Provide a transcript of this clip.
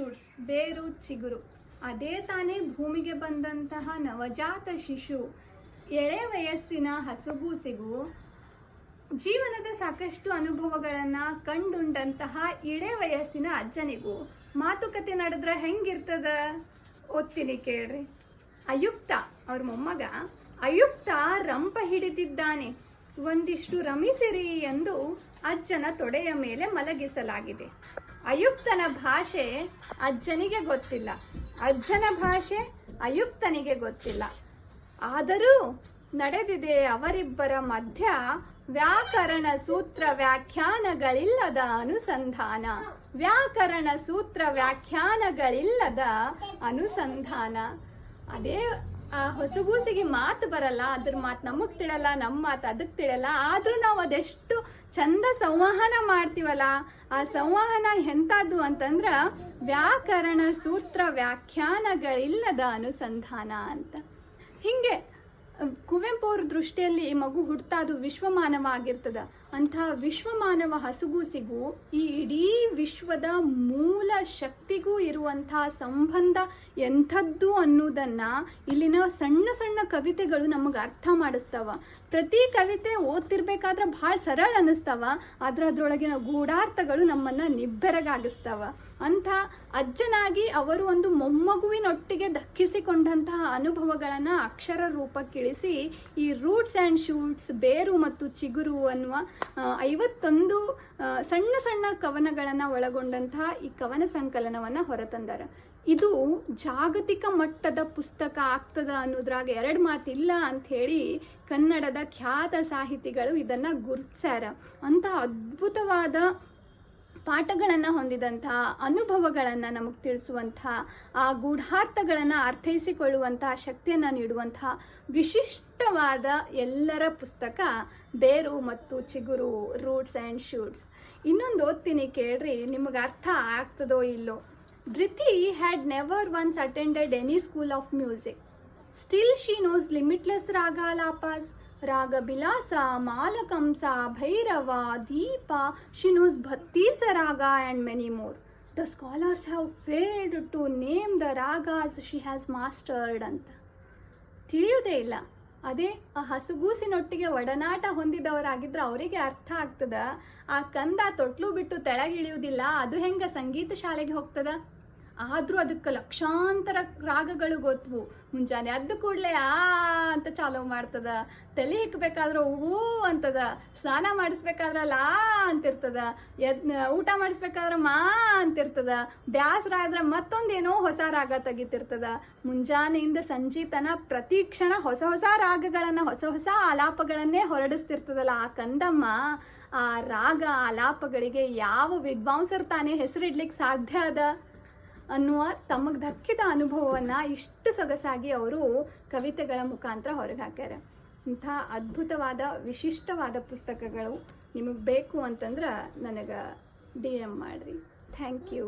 Shoots ಬೇರು, ಚಿಗುರು. ಅದೇ ತಾನೇ ಭೂಮಿಗೆ ಬಂದಂತಹ ನವಜಾತ ಶಿಶು. ಎಳೆ ವಯಸ್ಸಿನ ಹಸುಗೂಸಿಗೂ ಜೀವನದ ಸಾಕಷ್ಟು ಅನುಭವಗಳನ್ನು ಕಂಡುಂಡಂತಹ ಇಳೆ ವಯಸ್ಸಿನ ಅಜ್ಜನಿಗೂ ಮಾತುಕತೆ ನಡೆದ್ರೆ ಹೆಂಗಿರ್ತದ? ಓದ್ತೀನಿ ಕೇಳ್ರಿ. ಅಯುಕ್ತ, ಅವ್ರ ಮೊಮ್ಮಗ ಅಯುಕ್ತ ರಂಪ ಹಿಡಿದಿದ್ದಾನೆ. ಒಂದಿಷ್ಟು ರಮಿಸಿರಿ ಎಂದು ಅಜ್ಜನ ತೊಡೆಯ ಮೇಲೆ ಮಲಗಿಸಲಾಗಿದೆ. ಅಯುಕ್ತನ ಭಾಷೆ ಅಜ್ಜನಿಗೆ ಗೊತ್ತಿಲ್ಲ. ಅಜ್ಜನ ಭಾಷೆ ಅಯುಕ್ತನಿಗೆ ಗೊತ್ತಿಲ್ಲ. ಆದರೂ ನಡೆದಿದೆ ಅವರಿಬ್ಬರ ಮಧ್ಯ ವ್ಯಾಕರಣ ಸೂತ್ರ ವ್ಯಾಖ್ಯಾನಗಳಿಲ್ಲದ ಅನುಸಂಧಾನ. ವ್ಯಾಕರಣ ಸೂತ್ರ ವ್ಯಾಖ್ಯಾನಗಳಿಲ್ಲದ ಅನುಸಂಧಾನ. ಅದೇ, ಆ ಹೊಸಗೂಸಿಗೆ ಮಾತು ಬರಲ್ಲ, ಅದ್ರ ಮಾತು ನಮಗೆ ತಿಳಲ್ಲ ನಮ್ಮ ಮಾತು ಅದಕ್ಕೆ ತಿಳಲ್ಲ, ಆದರೂ ನಾವು ಅದೆಷ್ಟು ಚಂದ ಸಂವಹನ ಮಾಡ್ತೀವಲ್ಲ, ಆ ಸಂವಹನ ಎಂಥದ್ದು ಅಂತಂದ್ರೆ ವ್ಯಾಕರಣ ಸೂತ್ರ ವ್ಯಾಖ್ಯಾನಗಳಿಲ್ಲದ ಅನುಸಂಧಾನ ಅಂತ. ಹಿಂಗೆ ಕುವೆಂಪು ಅವ್ರ ದೃಷ್ಟಿಯಲ್ಲಿ ಮಗು ಹುಡ್ತಾ ಅದು ವಿಶ್ವಮಾನವ ಆಗಿರ್ತದ ಅಂಥ ವಿಶ್ವಮಾನವ ಹಸುಗೂಸಿಗೂ ಈ ಇಡೀ ವಿಶ್ವದ ಮೂಲ ಶಕ್ತಿಗೂ ಇರುವಂತಹ ಸಂಬಂಧ ಎಂಥದ್ದು ಅನ್ನೋದನ್ನು ಇಲ್ಲಿನ ಸಣ್ಣ ಸಣ್ಣ ಕವಿತೆಗಳು ನಮಗೆ ಅರ್ಥ ಮಾಡಿಸ್ತಾವ. ಪ್ರತಿ ಕವಿತೆ ಓದ್ತಿರ್ಬೇಕಾದ್ರೆ ಭಾಳ ಸರಳ ಅನ್ನಿಸ್ತಾವ. ಆದ್ರೆ ಅದ್ರೊಳಗಿನ ಗೂಢಾರ್ಥಗಳು ನಮ್ಮನ್ನ ನಿಬ್ಬೆರಗಾಗಿಸ್ತಾವ. ಅಂಥ ಅಜ್ಜನಾಗಿ ಅವರು ಒಂದು ಮೊಮ್ಮಗುವಿನೊಟ್ಟಿಗೆ ದಕ್ಕಿಸಿಕೊಂಡಂತಹ ಅನುಭವಗಳನ್ನು ಅಕ್ಷರ ರೂಪಕ್ಕಿಳಿಸಿ ಈ ರೂಟ್ಸ್ ಆ್ಯಂಡ್ ಶೂಟ್ಸ್ ಬೇರು ಮತ್ತು ಚಿಗುರು ಅನ್ನುವ ಐವತ್ತೊಂದು ಸಣ್ಣ ಸಣ್ಣ ಕವನಗಳನ್ನು ಒಳಗೊಂಡಂತಹ ಈ ಕವನ ಸಂಕಲನವನ್ನು ಹೊರತಂದಾರ. ಇದು ಜಾಗತಿಕ ಮಟ್ಟದ ಪುಸ್ತಕ ಆಗ್ತದ ಅನ್ನೋದ್ರಾಗ ಎರಡು ಮಾತಿಲ್ಲ ಅಂತ ಹೇಳಿ ಕನ್ನಡದ ಖ್ಯಾತ ಸಾಹಿತಿಗಳು ಇದನ್ನು ಗುರುತಿಸ್ಯಾರ ಅಂತ ಅದ್ಭುತವಾದ ಪಾಠಗಳನ್ನು ಹೊಂದಿದಂತಹ ಅನುಭವಗಳನ್ನು ನಮಗೆ ತಿಳಿಸುವಂತಹ ಆ ಗೂಢಾರ್ಥಗಳನ್ನು ಅರ್ಥೈಸಿಕೊಳ್ಳುವಂತಹ ಶಕ್ತಿಯನ್ನು ನೀಡುವಂತಹ ವಿಶಿಷ್ಟವಾದ ಎಲ್ಲರ ಪುಸ್ತಕ ಬೇರು ಮತ್ತು ಚಿಗುರು, ರೂಟ್ಸ್ ಆ್ಯಂಡ್ ಶೂಟ್ಸ್. ಇನ್ನೊಂದು ಓದ್ತೀನಿ ಕೇಳ್ರಿ, ನಿಮಗೆ ಅರ್ಥ ಆಗ್ತದೋ ಇಲ್ಲೋ? Dhriti had never once attended any school of music. Still she knows limitless raga Bilasa Malkauns, Bhairav, Deepa, ಶಿನುಸ್ Battisa raga and many more the scholars have failed to name the ragas she has mastered ಅಂತ. ತಿಳಿಯೋದೇ ಇಲ್ಲ. ಅದೇ ಆ ಹಸುಗೂಸಿನೊಟ್ಟಿಗೆ ಒಡನಾಟ ಹೊಂದಿದವರಾಗಿದ್ದರೆ ಅವರಿಗೆ ಅರ್ಥ ಆಗ್ತದ. ಆ ಕಂದ ತೊಟ್ಲು ಬಿಟ್ಟು ತೆಳಗಿಳಿಯುವುದಿಲ್ಲ. ಅದು ಹೆಂಗೆ ಸಂಗೀತ ಶಾಲೆಗೆ ಹೋಗ್ತದ? ಆದ್ರೂ ಅದಕ್ಕೆ ಲಕ್ಷಾಂತರ ರಾಗಗಳು ಗೊತ್ತು ಮುಂಜಾನೆ ಅದ್ದು ಕೂಡಲೇ, ಆ, ಅಂತ ಚಾಲೋ ಮಾಡ್ತದ. ತಲೆ ಹಿಕ್ಬೇಕಾದ್ರೆ ಹೂ ಅಂತದ. ಸ್ನಾನ ಮಾಡಿಸ್ಬೇಕಾದ್ರೆ ಲಾ ಅಂತಿರ್ತದ. ಎದ್, ಊಟ ಮಾಡಿಸ್ಬೇಕಾದ್ರೆ ಮಾ, ಅಂತಿರ್ತದ. ಬ್ಯಾಸರ ಆದ್ರೆ ಮತ್ತೊಂದೇನೋ ಹೊಸ ರಾಗ ತೆಗಿತಿರ್ತದ. ಮುಂಜಾನೆಯಿಂದ ಸಂಜೀತನ ಪ್ರತಿ ಕ್ಷಣ ಹೊಸ ಹೊಸ ರಾಗಗಳನ್ನ, ಹೊಸ ಹೊಸ ಆಲಾಪಗಳನ್ನೇ ಹೊರಡಿಸ್ತಿರ್ತದಲ್ಲ ಆ ಕಂದಮ್ಮ. ಆ ರಾಗ ಆಲಾಪಗಳಿಗೆ ಯಾವ ವಿದ್ವಾಂಸರು ತಾನೇ ಹೆಸರಿಡ್ಲಿಕ್ಕೆ ಸಾಧ್ಯ ಅದ? ಅನ್ನುವ ತಮಗೆ ದಕ್ಕಿದ ಅನುಭವವನ್ನು ಇಷ್ಟು ಸೊಗಸಾಗಿ ಅವರು ಕವಿತೆಗಳ ಮುಖಾಂತರ ಹೊರಗೆ ಹಾಕ್ಯಾರ. ಇಂಥ ಅದ್ಭುತವಾದ, ವಿಶಿಷ್ಟವಾದ ಪುಸ್ತಕಗಳು ನಿಮಗೆ ಬೇಕು ಅಂತಂದ್ರೆ ನನಗೆ ಡಿ ಎಂ ಮಾಡಿರಿ. Thank you